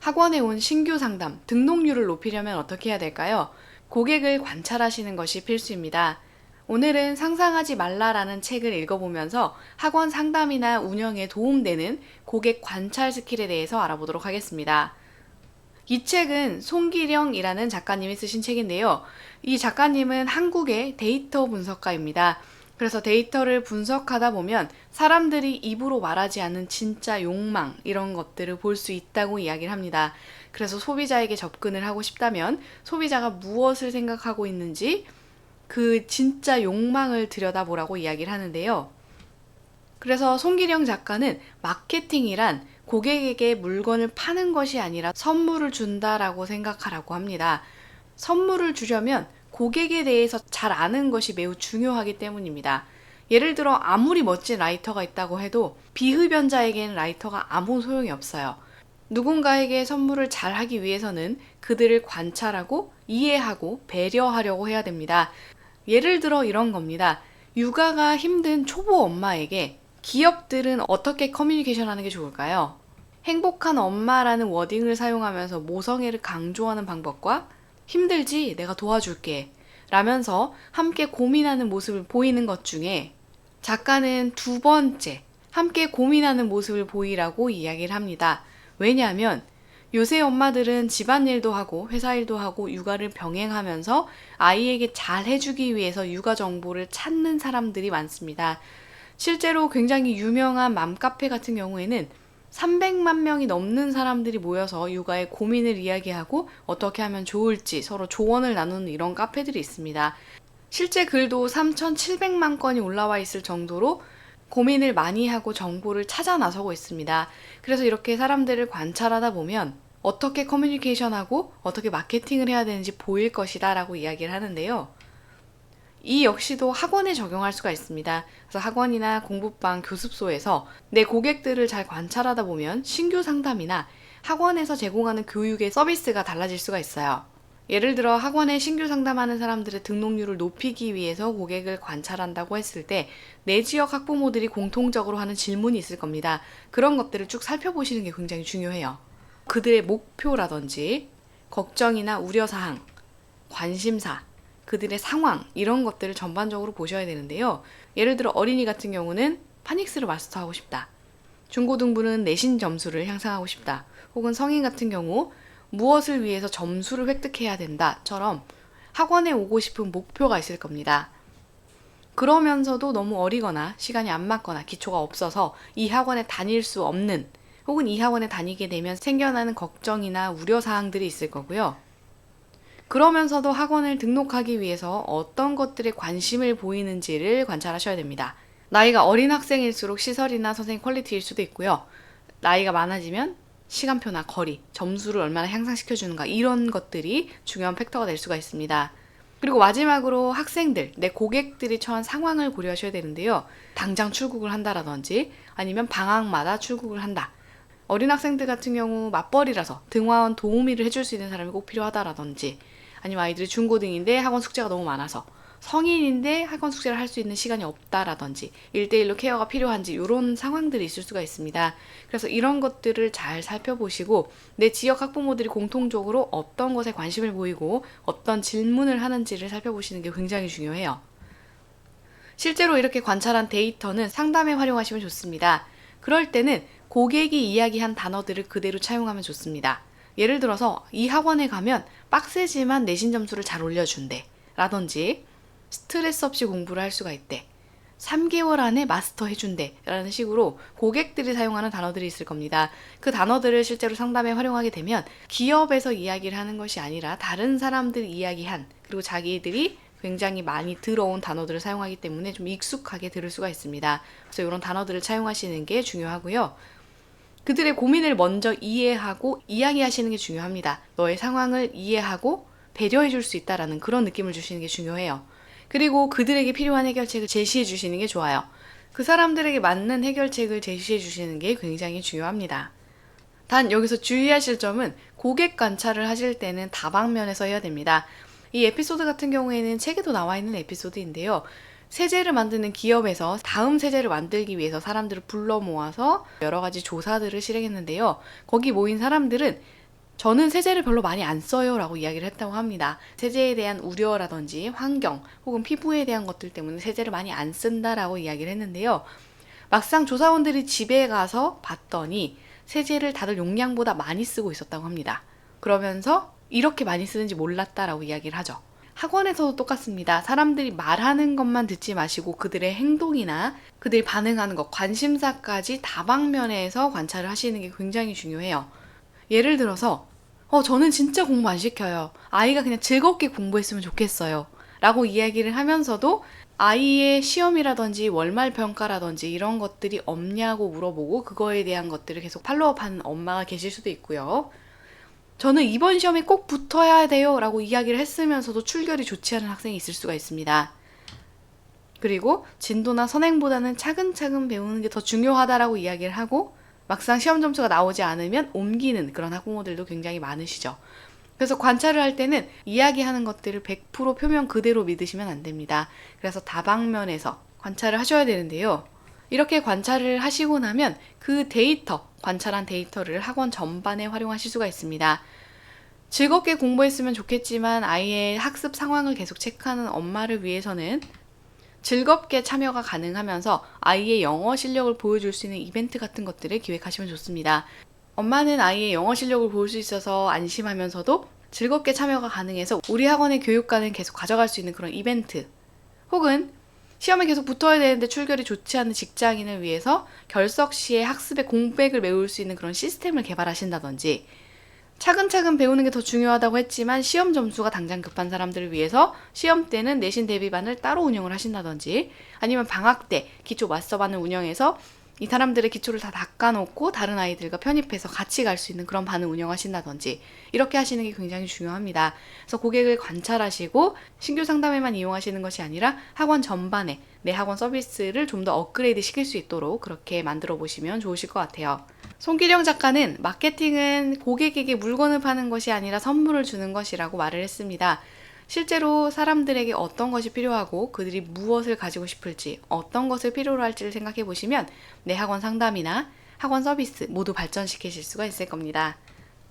학원에 온 신규 상담, 등록률을 높이려면 어떻게 해야 될까요? 고객을 관찰하시는 것이 필수입니다. 오늘은 상상하지 말라라는 책을 읽어보면서 학원 상담이나 운영에 도움되는 고객 관찰 스킬에 대해서 알아보도록 하겠습니다. 이 책은 송기령이라는 작가님이 쓰신 책인데요. 이 작가님은 한국의 데이터 분석가입니다. 그래서 데이터를 분석하다 보면 사람들이 입으로 말하지 않는 진짜 욕망 이런 것들을 볼 수 있다고 이야기를 합니다. 그래서 소비자에게 접근을 하고 싶다면 소비자가 무엇을 생각하고 있는지 그 진짜 욕망을 들여다보라고 이야기를 하는데요. 그래서 송기령 작가는 마케팅이란 고객에게 물건을 파는 것이 아니라 선물을 준다라고 생각하라고 합니다. 선물을 주려면 고객에 대해서 잘 아는 것이 매우 중요하기 때문입니다. 예를 들어 아무리 멋진 라이터가 있다고 해도 비흡연자에게는 라이터가 아무 소용이 없어요. 누군가에게 선물을 잘 하기 위해서는 그들을 관찰하고 이해하고 배려하려고 해야 됩니다. 예를 들어 이런 겁니다. 육아가 힘든 초보 엄마에게 기업들은 어떻게 커뮤니케이션 하는 게 좋을까요? 행복한 엄마라는 워딩을 사용하면서 모성애를 강조하는 방법과 힘들지? 내가 도와줄게. 라면서 함께 고민하는 모습을 보이는 것 중에 작가는 두 번째, 함께 고민하는 모습을 보이라고 이야기를 합니다. 왜냐하면 요새 엄마들은 집안일도 하고 회사 일도 하고 육아를 병행하면서 아이에게 잘 해주기 위해서 육아 정보를 찾는 사람들이 많습니다. 실제로 굉장히 유명한 맘카페 같은 경우에는 300만 명이 넘는 사람들이 모여서 육아의 고민을 이야기하고 어떻게 하면 좋을지 서로 조언을 나누는 이런 카페들이 있습니다. 실제 글도 3,700만 건이 올라와 있을 정도로 고민을 많이 하고 정보를 찾아 나서고 있습니다. 그래서 이렇게 사람들을 관찰하다 보면 어떻게 커뮤니케이션하고 어떻게 마케팅을 해야 되는지 보일 것이다 라고 이야기를 하는데요. 이 역시도 학원에 적용할 수가 있습니다. 그래서 학원이나 공부방, 교습소에서 내 고객들을 잘 관찰하다 보면 신규 상담이나 학원에서 제공하는 교육의 서비스가 달라질 수가 있어요. 예를 들어 학원에 신규 상담하는 사람들의 등록률을 높이기 위해서 고객을 관찰한다고 했을 때 내 지역 학부모들이 공통적으로 하는 질문이 있을 겁니다. 그런 것들을 쭉 살펴보시는 게 굉장히 중요해요. 그들의 목표라든지 걱정이나 우려사항, 관심사, 그들의 상황 이런 것들을 전반적으로 보셔야 되는데요. 예를 들어 어린이 같은 경우는 파닉스를 마스터하고 싶다. 중고등부는 내신 점수를 향상하고 싶다. 혹은 성인 같은 경우 무엇을 위해서 점수를 획득해야 된다처럼 학원에 오고 싶은 목표가 있을 겁니다. 그러면서도 너무 어리거나 시간이 안 맞거나 기초가 없어서 이 학원에 다닐 수 없는 혹은 이 학원에 다니게 되면 생겨나는 걱정이나 우려 사항들이 있을 거고요. 그러면서도 학원을 등록하기 위해서 어떤 것들에 관심을 보이는지를 관찰하셔야 됩니다. 나이가 어린 학생일수록 시설이나 선생님 퀄리티일 수도 있고요. 나이가 많아지면 시간표나 거리, 점수를 얼마나 향상시켜주는가 이런 것들이 중요한 팩터가 될 수가 있습니다. 그리고 마지막으로 학생들, 내 고객들이 처한 상황을 고려하셔야 되는데요. 당장 출국을 한다라든지 아니면 방학마다 출국을 한다. 어린 학생들 같은 경우 맞벌이라서 등하원 도우미를 해줄 수 있는 사람이 꼭 필요하다라든지 아니면 아이들이 중고등인데 학원 숙제가 너무 많아서 성인인데 학원 숙제를 할 수 있는 시간이 없다라든지 일대일로 케어가 필요한지 이런 상황들이 있을 수가 있습니다. 그래서 이런 것들을 잘 살펴보시고 내 지역 학부모들이 공통적으로 어떤 것에 관심을 보이고 어떤 질문을 하는지를 살펴보시는 게 굉장히 중요해요. 실제로 이렇게 관찰한 데이터는 상담에 활용하시면 좋습니다. 그럴 때는 고객이 이야기한 단어들을 그대로 차용하면 좋습니다. 예를 들어서 이 학원에 가면 빡세지만 내신 점수를 잘 올려준대. 라든지 스트레스 없이 공부를 할 수가 있대. 3개월 안에 마스터 해준대. 라는 식으로 고객들이 사용하는 단어들이 있을 겁니다. 그 단어들을 실제로 상담에 활용하게 되면 기업에서 이야기를 하는 것이 아니라 다른 사람들이 이야기한 그리고 자기들이 굉장히 많이 들어온 단어들을 사용하기 때문에 좀 익숙하게 들을 수가 있습니다. 그래서 이런 단어들을 차용하시는 게 중요하고요. 그들의 고민을 먼저 이해하고 이야기하시는 게 중요합니다. 너의 상황을 이해하고 배려해 줄 수 있다라는 그런 느낌을 주시는 게 중요해요. 그리고 그들에게 필요한 해결책을 제시해 주시는 게 좋아요. 그 사람들에게 맞는 해결책을 제시해 주시는 게 굉장히 중요합니다. 단 여기서 주의하실 점은 고객 관찰을 하실 때는 다방면에서 해야 됩니다. 이 에피소드 같은 경우에는 책에도 나와 있는 에피소드인데요. 세제를 만드는 기업에서 다음 세제를 만들기 위해서 사람들을 불러 모아서 여러 가지 조사들을 실행했는데요. 거기 모인 사람들은 저는 세제를 별로 많이 안 써요 라고 이야기를 했다고 합니다. 세제에 대한 우려라든지 환경 혹은 피부에 대한 것들 때문에 세제를 많이 안 쓴다 라고 이야기를 했는데요. 막상 조사원들이 집에 가서 봤더니 세제를 다들 용량보다 많이 쓰고 있었다고 합니다. 그러면서 이렇게 많이 쓰는지 몰랐다라고 이야기를 하죠. 학원에서도 똑같습니다. 사람들이 말하는 것만 듣지 마시고 그들의 행동이나 그들이 반응하는 것, 관심사까지 다방면에서 관찰을 하시는 게 굉장히 중요해요. 예를 들어서, 어, 저는 진짜 공부 안 시켜요. 아이가 그냥 즐겁게 공부했으면 좋겠어요. 라고 이야기를 하면서도 아이의 시험이라든지 월말 평가라든지 이런 것들이 없냐고 물어보고 그거에 대한 것들을 계속 팔로우하는 엄마가 계실 수도 있고요. 저는 이번 시험에 꼭 붙어야 돼요 라고 이야기를 했으면서도 출결이 좋지 않은 학생이 있을 수가 있습니다. 그리고 진도나 선행보다는 차근차근 배우는 게 더 중요하다라고 이야기를 하고 막상 시험 점수가 나오지 않으면 옮기는 그런 학부모들도 굉장히 많으시죠. 그래서 관찰을 할 때는 이야기하는 것들을 100% 표면 그대로 믿으시면 안 됩니다. 그래서 다방면에서 관찰을 하셔야 되는데요. 이렇게 관찰을 하시고 나면 그 데이터, 관찰한 데이터를 학원 전반에 활용하실 수가 있습니다. 즐겁게 공부했으면 좋겠지만 아이의 학습 상황을 계속 체크하는 엄마를 위해서는 즐겁게 참여가 가능하면서 아이의 영어 실력을 보여줄 수 있는 이벤트 같은 것들을 기획하시면 좋습니다. 엄마는 아이의 영어 실력을 볼 수 있어서 안심하면서도 즐겁게 참여가 가능해서 우리 학원의 교육과는 계속 가져갈 수 있는 그런 이벤트 혹은 시험에 계속 붙어야 되는데 출결이 좋지 않은 직장인을 위해서 결석 시에 학습의 공백을 메울 수 있는 그런 시스템을 개발하신다든지 차근차근 배우는 게 더 중요하다고 했지만 시험 점수가 당장 급한 사람들을 위해서 시험 때는 내신 대비반을 따로 운영을 하신다든지 아니면 방학 때 기초 마스터반을 운영해서 이 사람들의 기초를 다 닦아놓고 다른 아이들과 편입해서 같이 갈 수 있는 그런 반을 운영하신다든지 이렇게 하시는 게 굉장히 중요합니다. 그래서 고객을 관찰하시고 신규 상담에만 이용하시는 것이 아니라 학원 전반에 내 학원 서비스를 좀 더 업그레이드 시킬 수 있도록 그렇게 만들어 보시면 좋으실 것 같아요. 송기령 작가는 마케팅은 고객에게 물건을 파는 것이 아니라 선물을 주는 것이라고 말을 했습니다. 실제로 사람들에게 어떤 것이 필요하고 그들이 무엇을 가지고 싶을지 어떤 것을 필요로 할지를 생각해 보시면 내 학원 상담이나 학원 서비스 모두 발전시키실 수가 있을 겁니다.